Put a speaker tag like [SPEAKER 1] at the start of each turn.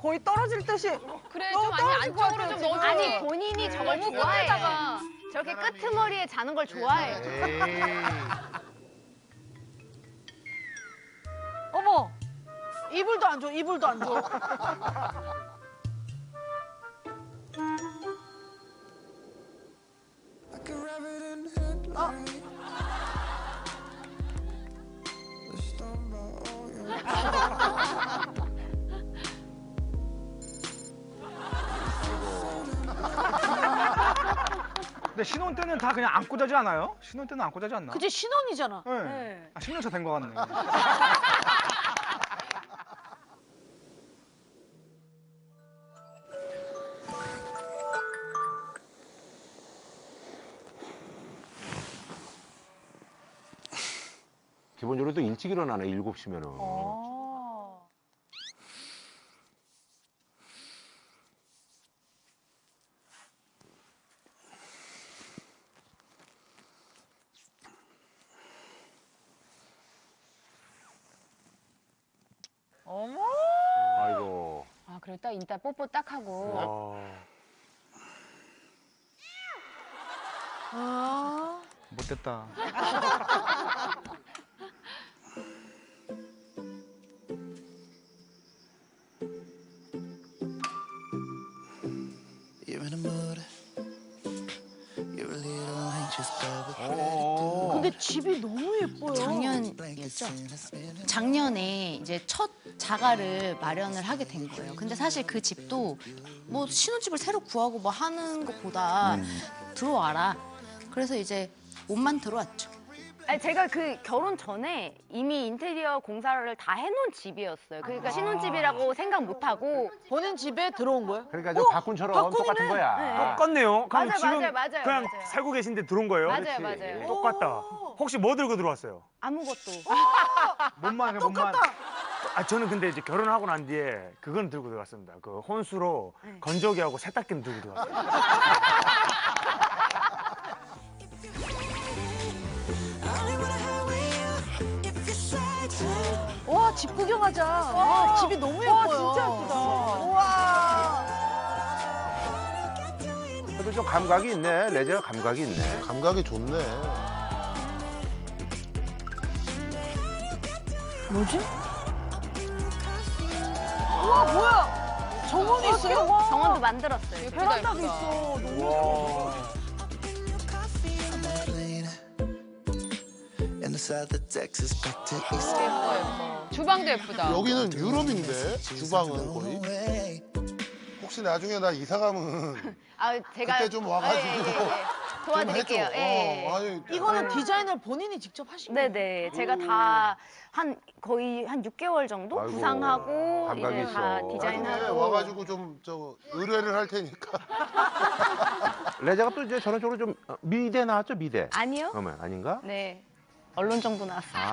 [SPEAKER 1] 거의 떨어질 듯이.
[SPEAKER 2] 그래 좀 아니
[SPEAKER 1] 떨어질 것
[SPEAKER 2] 안쪽으로
[SPEAKER 1] 같아요,
[SPEAKER 2] 좀. 넣어줘.
[SPEAKER 3] 아니 본인이 저걸
[SPEAKER 2] 너무
[SPEAKER 3] 좋아해.
[SPEAKER 2] 끝에다가
[SPEAKER 3] 저렇게 끄트머리에 자는 걸 좋아해.
[SPEAKER 4] 에이.
[SPEAKER 1] 어머. 이불도 안 줘. 이불도 안 줘.
[SPEAKER 4] 근데 신혼 때는 다 그냥 안고 자지 않아요? 신혼 때는 안고 자지 않나?
[SPEAKER 1] 그치 신혼이잖아.
[SPEAKER 4] 네.
[SPEAKER 1] 네.
[SPEAKER 4] 아, 10년 차 된 거 같네.
[SPEAKER 5] 기본적으로 또 일찍 일어나네, 7시면은.
[SPEAKER 1] 어. 어머.
[SPEAKER 5] 아이고.
[SPEAKER 3] 아 그래 딱 이따 뽀뽀 딱 하고.
[SPEAKER 5] 어.
[SPEAKER 1] 아.
[SPEAKER 4] 못됐다.
[SPEAKER 6] You're in a mood. You're a little anxious, but we're
[SPEAKER 5] 어.
[SPEAKER 1] 근데 집이 너무 예뻐요.
[SPEAKER 3] 작년이었죠. 작년에 이제 첫 자가를 마련을 하게 된 거예요. 근데 사실 그 집도 뭐 신혼집을 새로 구하고 뭐 하는 것보다 들어와라. 그래서 이제 옷만 들어왔죠. 아니 제가 그 결혼 전에 이미 인테리어 공사를 다 해놓은 집이었어요. 그러니까 신혼집이라고 생각 못 하고
[SPEAKER 1] 본인 집에 들어온 거예요?
[SPEAKER 5] 그러니까 저 박군처럼 똑같은 거야.
[SPEAKER 7] 똑같네요. 그럼
[SPEAKER 3] 맞아요,
[SPEAKER 7] 지금
[SPEAKER 3] 맞아요, 맞아요,
[SPEAKER 7] 그냥
[SPEAKER 3] 맞아요.
[SPEAKER 7] 살고 계신데 들어온 거예요?
[SPEAKER 3] 맞아요, 맞아요.
[SPEAKER 7] 똑같다. 혹시 뭐 들고 들어왔어요?
[SPEAKER 3] 아무것도.
[SPEAKER 4] 몸만 해, 몸만.
[SPEAKER 7] 아 저는 근데 이제 결혼하고 난 뒤에 그건 들고 들어왔습니다. 그 혼수로 건조기하고 세탁기는 들고 들어왔어요.
[SPEAKER 1] 와, 집 구경하자. 와, 집이 너무 예뻐요. 진짜 예쁘다. 우와.
[SPEAKER 5] 그래도 좀 감각이 있네. 레저가 감각이 있네.
[SPEAKER 8] 감각이 좋네.
[SPEAKER 1] 뭐지? 우와, 뭐야? 정원이 있어요?
[SPEAKER 3] 정원도 만들었어요.
[SPEAKER 1] 베란다도. 있어. 너무
[SPEAKER 6] clean.
[SPEAKER 2] 예뻐 예뻐. 주방도 예쁘다.
[SPEAKER 8] 여기는 유럽인데 주방은 거의. 혹시 나중에 나 이사 가면
[SPEAKER 3] 아 제가
[SPEAKER 8] 그때 좀 와가지고
[SPEAKER 3] 예, 예, 예, 예.
[SPEAKER 8] 좀
[SPEAKER 3] 도와드릴게요.
[SPEAKER 8] 해줘.
[SPEAKER 3] 예.
[SPEAKER 8] 어, 아니,
[SPEAKER 1] 이거는 디자인을 본인이 직접 하신 거예요?
[SPEAKER 3] 네네 제가 다 한 거의 한 6개월 정도
[SPEAKER 5] 아이고,
[SPEAKER 3] 구상하고
[SPEAKER 5] 감각이
[SPEAKER 3] 이제 다
[SPEAKER 5] 있어.
[SPEAKER 8] 나중에
[SPEAKER 3] 디자인하고
[SPEAKER 8] 와가지고 좀 저 의뢰를 할 테니까.
[SPEAKER 5] 레저가 또 이제 전원적으로 좀 어, 미대 나왔죠, 미대.
[SPEAKER 3] 아니요
[SPEAKER 5] 그러면 아닌가?
[SPEAKER 3] 네 언론 정보 나왔어요.
[SPEAKER 5] 아.